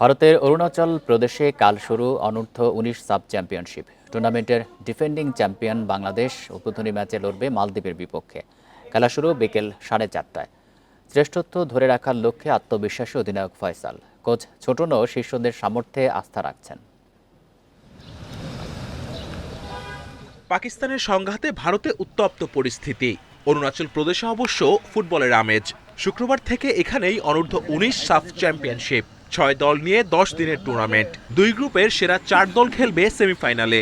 ভারতের অরুণাচল প্রদেশে কাল শুরু অনূর্ধ্ব উনিশ সাব চ্যাম্পিয়নশিপ। টুর্নামেন্টের ডিফেন্ডিং চ্যাম্পিয়ন বাংলাদেশ উদ্বোধনী ম্যাচে লড়বে মালদ্বীপের বিপক্ষে। খেলা শুরু বিকেল সাড়ে চারটায়। শ্রেষ্ঠত্ব ধরে রাখার লক্ষ্যে আত্মবিশ্বাসী অধিনায়ক ফয়সাল। কোচ ছোটনও শিষ্যদের সামর্থ্যে আস্থা রাখছেন। পাকিস্তানের সংঘাতে ভারতে উত্তপ্ত পরিস্থিতি। অরুণাচল প্রদেশে অবশ্য ফুটবলের আমেজ। শুক্রবার থেকে এখানেই অনূর্ধ্ব উনিশ সাফ চ্যাম্পিয়নশিপ। ছয় দল নিয়ে দশ দিনের টুর্নামেন্ট দুই গ্রুপের সেরা চার দল খেলবে সেমিফাইনালে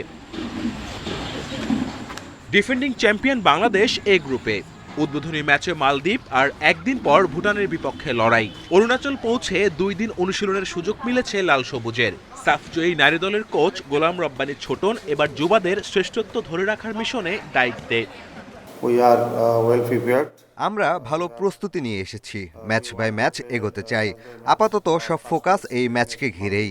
ডিফেন্ডিং চ্যাম্পিয়ন বাংলাদেশ এ গ্রুপে। উদ্বোধনী ম্যাচে মালদ্বীপ আর একদিন পর ভুটানের বিপক্ষে লড়াই। অরুণাচল পৌঁছে দুই দিন অনুশীলনের সুযোগ মিলেছে লাল সবুজের। সাফজয়ী নারী দলের কোচ গোলাম রব্বানী ছোটন এবার যুবাদের শ্রেষ্ঠত্ব ধরে রাখার মিশনে দায়িত্বে। Uh, আমরা ভালো প্রস্তুতি নিয়ে এসেছি। ম্যাচ বাই ম্যাচ এগোতে চাই। আপাতত সব ফোকাস এই ম্যাচকে ঘিরেই.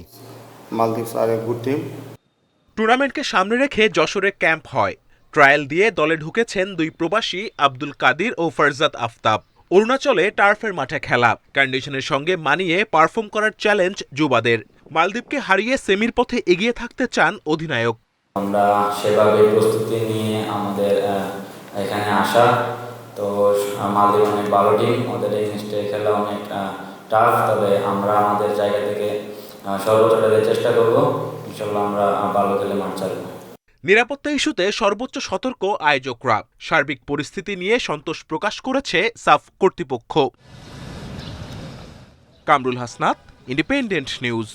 টুর্নামেন্টকে সামনে রেখে যশোরে ক্যাম্প হয়। ট্রায়াল দিয়ে দলে ঢুকেছেন দুই প্রবাসী আব্দুল কাদির ও ফারজাদ আফতাব। অরুণাচলে টার্ফের মাঠে খেলা। কন্ডিশনের সঙ্গে মানিয়ে পারফর্ম করার চ্যালেঞ্জ যুবাদের। মালদ্বীপকে হারিয়ে সেমির পথে এগিয়ে থাকতে চান অধিনায়ক। আমরা সেভাবে প্রস্তুতি নিয়ে আমাদের এখানে আসা। তো আমাদের অনেক ভালো টিম ওদের এই জিনিসটা খেলা অনেক টাফ তবে আমরা আমাদের জায়গা থেকে সর্বোচ্চটা দেওয়ার চেষ্টা করব। ইনশাল্লাহ আমরা ভালো খেলে মাঠ ছাড়বো। নিরাপত্তা ইস্যুতে সর্বোচ্চ সতর্ক আয়োজকরা। সার্বিক পরিস্থিতি নিয়ে সন্তোষ প্রকাশ করেছে সাফ কর্তৃপক্ষ। Kamrul Hasnat independent news